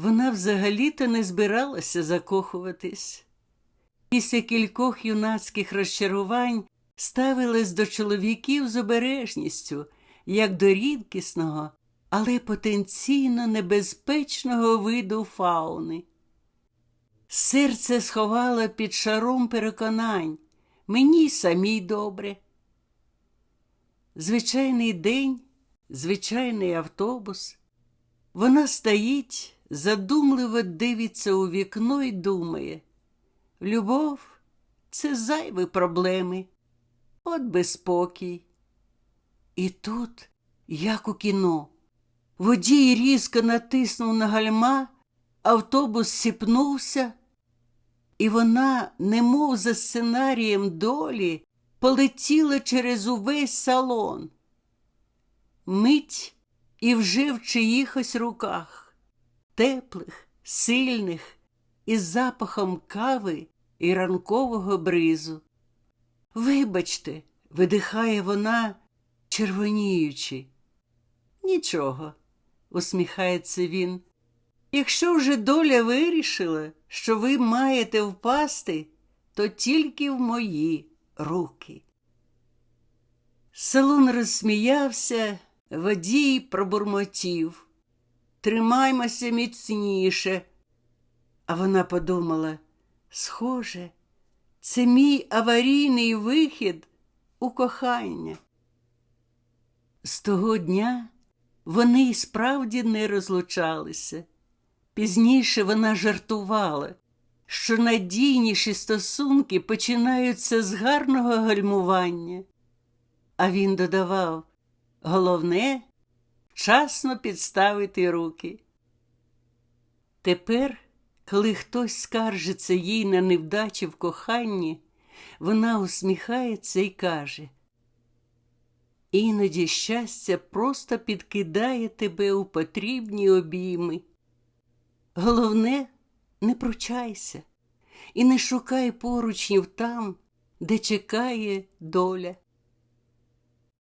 Вона взагалі-то не збиралася закохуватись. Після кількох юнацьких розчарувань ставилась до чоловіків з обережністю, як до рідкісного, але потенційно небезпечного виду фауни. Серце сховало під шаром переконань мені самій добре. Звичайний день, звичайний автобус. Вона стоїть, задумливо дивиться у вікно і думає. Любов це зайві проблеми, от би. І тут, як у кіно, водій різко натиснув на гальма, автобус сіпнувся, і вона, немов за сценарієм долі, полетіла через увесь салон. Мить і вже в чиїхось руках, теплих, сильних, із запахом кави і ранкового бризу. Вибачте, видихає вона, червоніючи. Нічого, усміхається він. Якщо вже доля вирішила, що ви маєте впасти, то тільки в мої руки. Салон розсміявся, водій пробурмотів. Тримаймося міцніше. А вона подумала, схоже, це мій аварійний вихід у кохання. З того дня вони й справді не розлучалися. Пізніше вона жартувала, що надійніші стосунки починаються з гарного гальмування. А він додавав головне вчасно підставити руки. Тепер, коли хтось скаржиться їй на невдачі в коханні, вона усміхається і каже Іноді щастя просто підкидає тебе у потрібні обійми. Головне, не пручайся і не шукай поручнів там, де чекає доля.